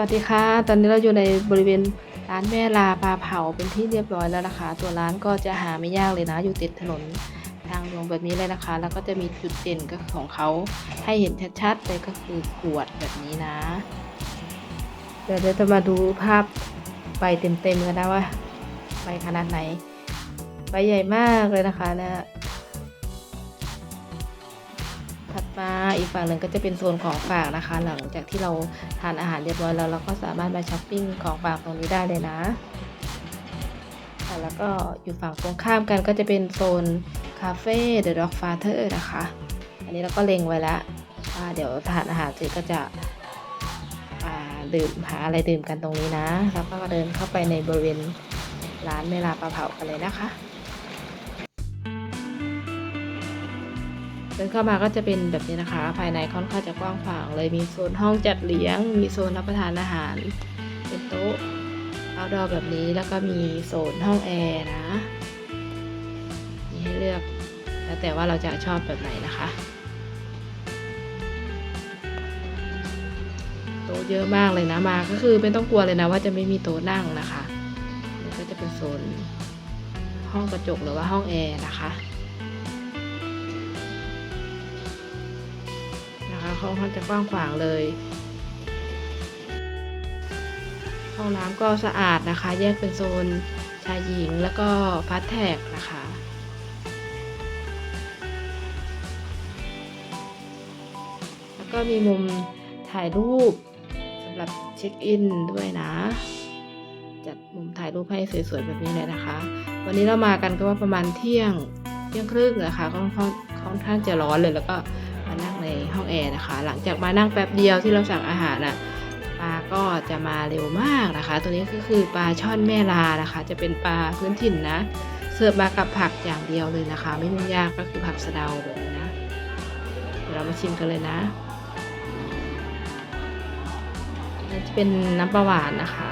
วัสดีค่ะ ตอนนี้เราอยู่ในบริเวณร้านแม่ลาปลาเผาเป็นที่เรียบร้อยแล้วนะคะ ตัวร้านก็จะหาไม่ยากเลยนะ อยู่ติดถนนทางหลวงแบบนี้เลยนะคะ แล้วก็จะมีจุดเด่นก็ของเขาให้เห็นชัดๆเลยก็คือขวดแบบนี้นะ เดี๋ยวเราจะมาดูภาพใบเต็มๆกันนะว่าใบขนาดไหน ใบใหญ่มากเลยนะคะเนะถั มาอีกฝั่งหนึ่งก็จะเป็นโซนของฝากนะคะ หลังจากที่เราทานอาหารเรียบร้อยแล้วเราก็สามารถมาช้อปปิ้งของฝากตรงนี้ได้เลยนะค่ะแล้วก็อยู่ฝั่งตรงข้ามกันก็จะเป็นโซนคาเฟ่เดอะด็อกฟาเธอร์นะคะ อันนี้เราก็เล็งไว้แล้วว่าเดี๋ยวทานอาหารเสร็จก็จะดื่มหาอะไรดื่มกันตรงนี้นะ แล้วก็เดินเข้าไปในบริเวณร้านเมลาปลาเผากันเลยนะคะ เดินเข้ามาก็จะเป็นแบบนี้นะคะ ภายในค่อนข้างจะกว้างขวางเลยมีโซนห้องจัดเลี้ยง มีโซนรับประทานอาหาร เป็นโต๊ะเอาดอแบบนี้แล้วก็มีโซนห้องแอร์นะมีให้เลือกแล้วแต่ว่าเราจะชอบแบบไหนนะคะโต๊ะเยอะมากเลยนะมาก็คือไม่ต้องกลัวเลยนะว่าจะไม่มีโต๊ะนั่งนะคะนี่ก็จะเป็นโซนห้องกระจกหรือว่าห้องแอร์นะคะ ห้องเขาจะกว้างขวางเลย ห้องน้ำก็สะอาดนะคะ แยกเป็นโซนชายหญิงแล้วก็ฟาสแท็กนะคะแล้วก็มีมุมถ่ายรูปสำหรับเช็คอินด้วยนะ จัดมุมถ่ายรูปให้สวยๆแบบนี้เลยนะคะ วันนี้เรามากันก็ว่าประมาณเที่ยงเที่ยงครึ่งนะคะค่อนข้างค่อนข้างจะร้อนเลยแล้วก็ ในห้องแอร์นะคะ หลังจากมานั่งแป๊บเดียวที่เราสั่งอาหารน่ะปลาก็จะมาเร็วมากนะคะ ตัวนี้ก็คือปลาช่อนแม่ลานะคะ จะเป็นปลาพื้นถิ่นนะเสิร์ฟมากับผักอย่างเดียวเลยนะคะ ไม่ยุ่งยากก็คือผักสะเดาแบบนี้นะเดี๋ยวเรามาชิมกันเลยนะนี่จะเป็นน้ำปลาหวานนะคะ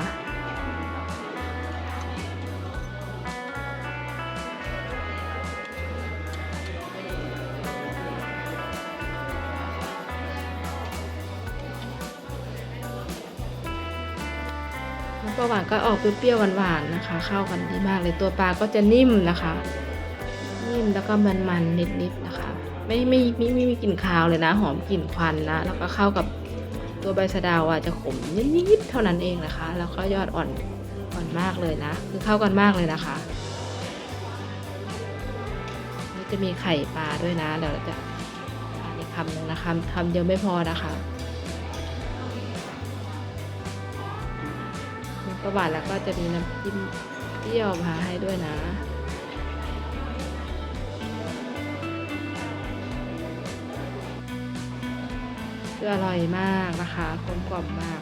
ปลาหวานก็ออกเปรี้ยวๆหวานๆนะคะ เข้ากันดีมากเลยตัวปลาก็จะนิ่มนะคะ นิ่มแล้วก็มันๆนิดๆนะคะ ไม่ไม่ไม่ไม่มีกลิ่นคาวเลยนะ หอมกลิ่นควันนะแล้วก็เข้ากับตัวใบสะดาวอะจะขมนิดๆเท่านั้นเองนะคะ แล้วก็ยอดอ่อนอ่อนมากเลยนะ คือเข้ากันมากเลยนะคะแล้วจะมีไข่ปลาด้วยนะเดี๋ยวเราจะทานอีกคำหนึ่งนะคะคำเดียวไม่พอนะคะ ปลาหวานแล้วก็จะมีน้ำจิ้มเปรี้ยวมาให้ด้วยนะ คืออร่อยมากนะคะกลมกล่อมมาก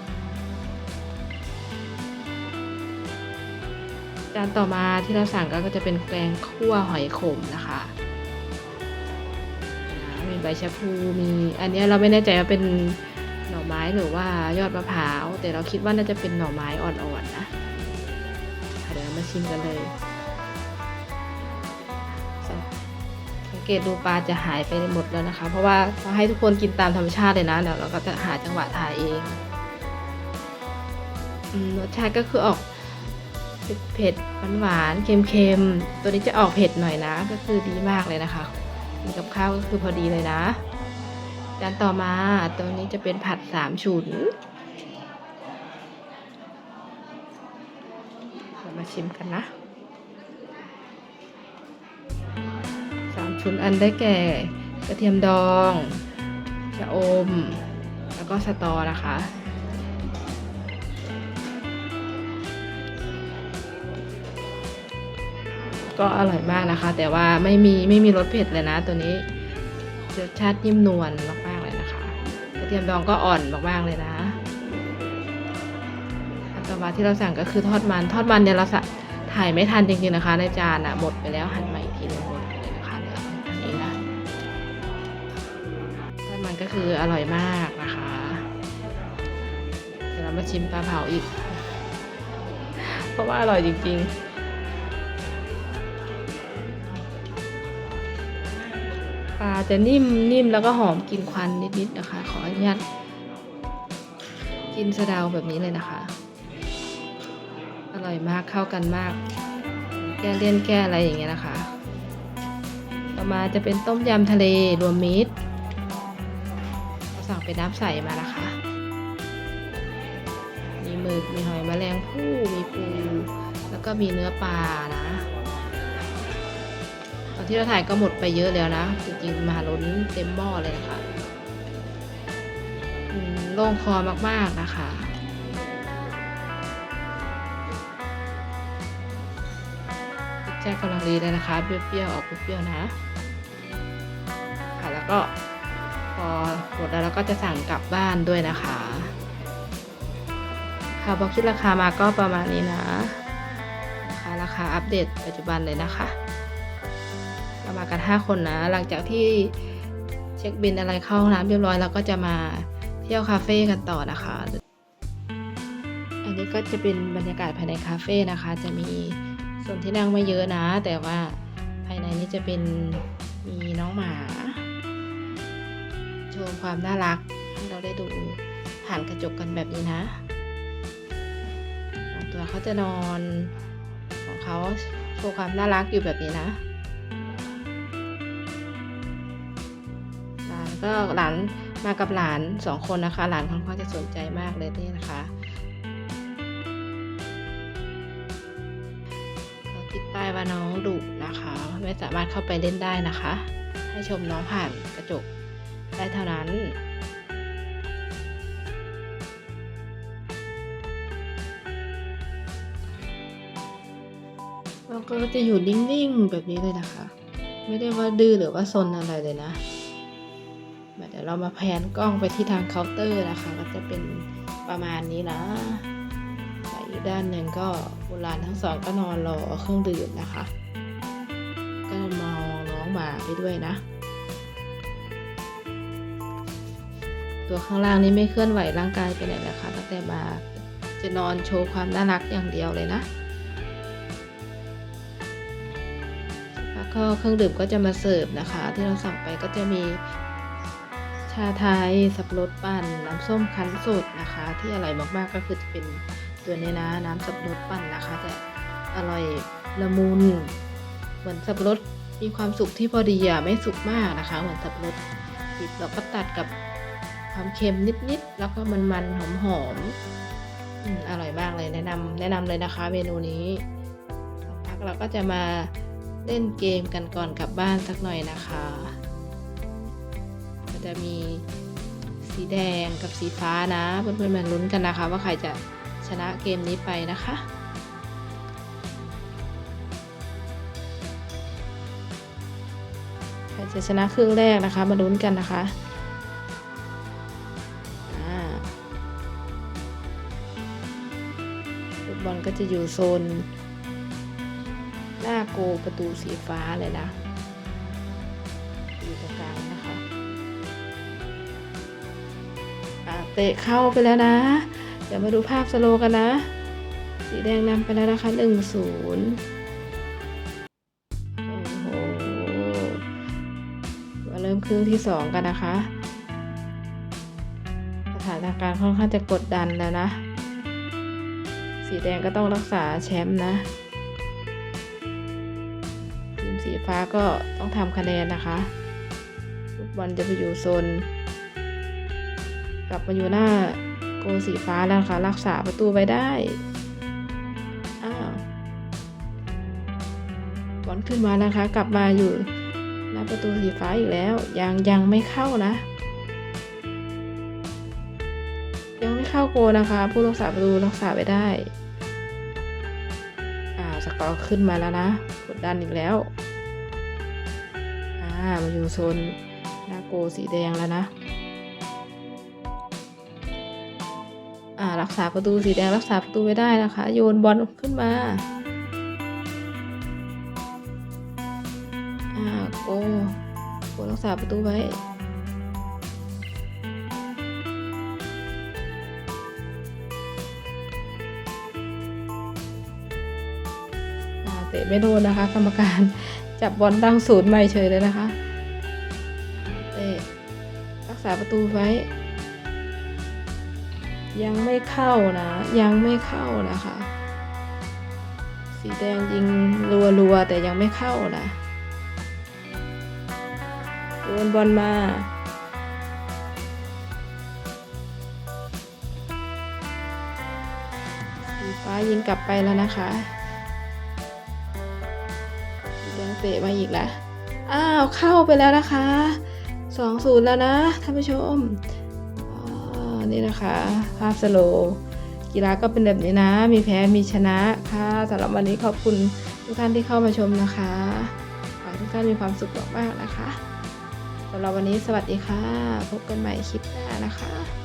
จานต่อมาที่เราสั่งก็จะเป็นแกงคั่วหอยขมนะคะมีใบชะพูมีอันนี้เราไม่แน่ใจว่าเป็น ไม้หรือว่ายอดมะพร้าว แต่เราคิดว่าน่าจะเป็นหน่อไม้อ่อนๆนะค่ะเดี๋ยวมาชิมกันเลยสังเกตดูปลาจะหายไปหมดแล้วนะคะ เพราะว่าเราให้ทุกคนกินตามธรรมชาติเลยนะเดี๋ยวเราก็จะหาจังหวะถ่ายเองรสชาติก็คือออกเผ็ดหวานๆเค็มๆ ตัวนี้จะออกเผ็ดหน่อยนะ ก็คือดีมากเลยนะคะกินกับข้าวก็คือพอดีเลยนะ จานต่อมาตัวนี้จะเป็นผัดสามฉุนเรามาชิมกันนะสามชุนอันได้แก่ กระเทียมดองชะอม แล้วก็สตอนะคะก็อร่อยมากนะคะ แต่ว่าไม่มีไม่มีรสเผ็ดเลยนะตัวนี้รสชาตินิ่มนวลมากๆเลยนะคะกระ เทียมดองก็อ่อนมากๆเลยนะอันต่อมาที่เราสั่งก็คือทอดมัน ทอดมันเนี่ยเราถ่ายไม่ทันจริงๆนะคะ ในจานอะหมดไปแล้วหันมาอีกทีหนึงหมดไปเลยนะคะเหลืออันนี้นะทอดมันก็คืออร่อยมากนะคะเดี๋ยวเรามาชิมปลาเผาอีก เพราะว่าอร่อยจริง ๆ ปลาจะนิ่มนิ่มแล้วก็หอมกลิ่นควันนิดๆนะคะ ขออนุญาตกินสะเดาแบบนี้เลยนะคะ อร่อยมากเข้ากันมาก แก้เลี่ยนแก้อะไรอย่างเงี้ยนะคะต่อมาจะเป็นต้มยำทะเลรวมมิตรเราสั่งเป็นน้ำใสมานะคะ มีหมึกมีหอยแมลงภู่มีปู แล้วก็มีเนื้อปลานะ ที่เราถ่ายก็หมดไปเยอะแล้วนะ จริงๆมาล้นเต็มหม้อเลยนะคะโล่งคอมากๆนะคะแจ้กำลังดีเลยนะคะเปรี้ยวๆออกเปรี้ยวๆนะ ค่ะแล้วก็พอหมดแล้วเราก็จะสั่งกลับบ้านด้วยนะคะ ค่ะบอกคิดราคามาก็ประมาณนี้นะนะคะราคาอัปเดตปัจจุบันเลยนะคะ มากัน 5 คนนะ หลังจากที่เช็คบินอะไรเข้าห้องน้ำเรียบร้อยแล้วก็จะมาเที่ยวคาเฟ่กันต่อนะคะ อันนี้ก็จะเป็นบรรยากาศภายในคาเฟ่นะคะ จะมีส่วนที่นั่งไม่เยอะนะ แต่ว่าภายในนี้จะเป็นมีน้องหมาโชว์ความน่ารักให้เราได้ดูผ่านกระจกกันแบบนี้นะตัวเขาจะนอนของเขาโชว์ความน่ารักอยู่แบบนี้นะ ก็หลานมากับหลานสองคนนะคะ หลานค่อนข้างจะสนใจมากเลยนี่นะคะเขาติดป้ายว่าน้องดุนะคะ ไม่สามารถเข้าไปเล่นได้นะคะ ให้ชมน้องผ่านกระจกได้เท่านั้นแล้วก็จะอยู่นิ่งๆแบบนี้เลยนะคะ ไม่ได้ว่าดื้อหรือว่าซนอะไรเลยนะ เดี๋ยวเรามาแพนกล้องไปที่ทางเคาน์เตอร์นะคะ ก็จะเป็นประมาณนี้นะอีกด้านหนึ่งก็บุรานทั้งสองก็นอนรอเครื่องดื่มนะคะ ก็มองน้องหมาไปด้วยนะ ตัวข้างล่างนี้ไม่เคลื่อนไหวร่างกายไปไหนนะคะตั้งแต่มาจะนอนโชว์ความน่ารักอย่างเดียวเลยนะแล้วก็เครื่องดื่มก็จะมาเสิร์ฟนะคะ ที่เราสั่งไปก็จะมี ชาไทย สับปะรดปั่น น้ำส้มคั้นสดนะคะ ที่อร่อยมากๆก็คือจะเป็นตัวนี้นะ น้ำสับปะรดปั่นนะคะ จะอร่อยละมุนเหมือนสับปะรดมีความสุกที่พอดีอะไม่สุกมากนะคะ เหมือนสับปะรดดิบเราก็ตัดกับความเค็มนิดๆแล้วก็มันๆหอมๆอืมอร่อยมากเลยแนะนำแนะนำเลยนะคะ เมนูนี้สักพักเราก็จะมาเล่นเกมกันก่อนกลับบ้านสักหน่อยนะคะ จะมีสีแดงกับสีฟ้านะ เพื่อนๆมาลุ้นกันนะคะ ว่าใครจะชนะเกมนี้ไปนะคะใครจะชนะครึ่งแรกนะคะ มาลุ้นกันนะคะฟุตบอลก็จะอยู่โซน หน้าโกประตูสีฟ้าเลยนะอยู่ตรงกลางนะคะ ตะเข้าไปแล้วนะ เดี๋ยวมาดูภาพสโลกันนะ สีแดงนำไปแล้วนะคะหนึ่งศูนย์โอ้โหมาเริ่มครึ่งที่สองกันนะคะ สถานการณ์ค่อนข้างจะกดดันแล้วนะ สีแดงก็ต้องรักษาแชมป์นะทีมสีฟ้าก็ต้องทำคะแนนนะคะลูกบอลจะไปอยู่โซน กลับมาอยู่หน้าโกสีฟ้าแล้วนะคะรักษาประตูไว้ได้ อ้าวบอลขึ้นมานะคะ กลับมาอยู่หน้าประตูสีฟ้าอีกแล้ว ยังยังไม่เข้านะ ยังไม่เข้าโกนะคะ ผู้รักษาประตูรักษาไว้ได้อ่าสกอร์ขึ้นมาแล้วนะกดดันอีกแล้วอ่ามาอยู่โซนหน้าโกสีแดงแล้วนะ อ่ารักษาประตูสีแดงรักษาประตูไว้ได้นะคะ โยนบอลขึ้นมาอ่าโกโกรักษาประตูไว้อ่าเตะไม่โดนนะคะ กรรมการจับบอลตั้งศูนย์ใหม่เฉยเลยนะคะ เตะรักษาประตูไว้ ยังไม่เข้านะ ยังไม่เข้านะคะ สีแดงยิงรัวๆ แต่ยังไม่เข้านะโดนบอลมาสีฟ้ายิงกลับไปแล้วนะคะสีแดงเตะมาอีกแล้วอ้าว เข้าไปแล้วนะคะสองศูนย์แล้วนะท่านผู้ชม นี่นะคะ ภาพสโลกีฬาก็เป็นแบบนี้นะ มีแพ้มีชนะค่ะสำหรับวันนี้ขอบคุณทุกท่านที่เข้ามาชมนะคะขอให้ทุกท่านมีความสุขมากๆนะคะสำหรับวันนี้สวัสดีค่ะ พบกันใหม่คลิปหน้านะคะ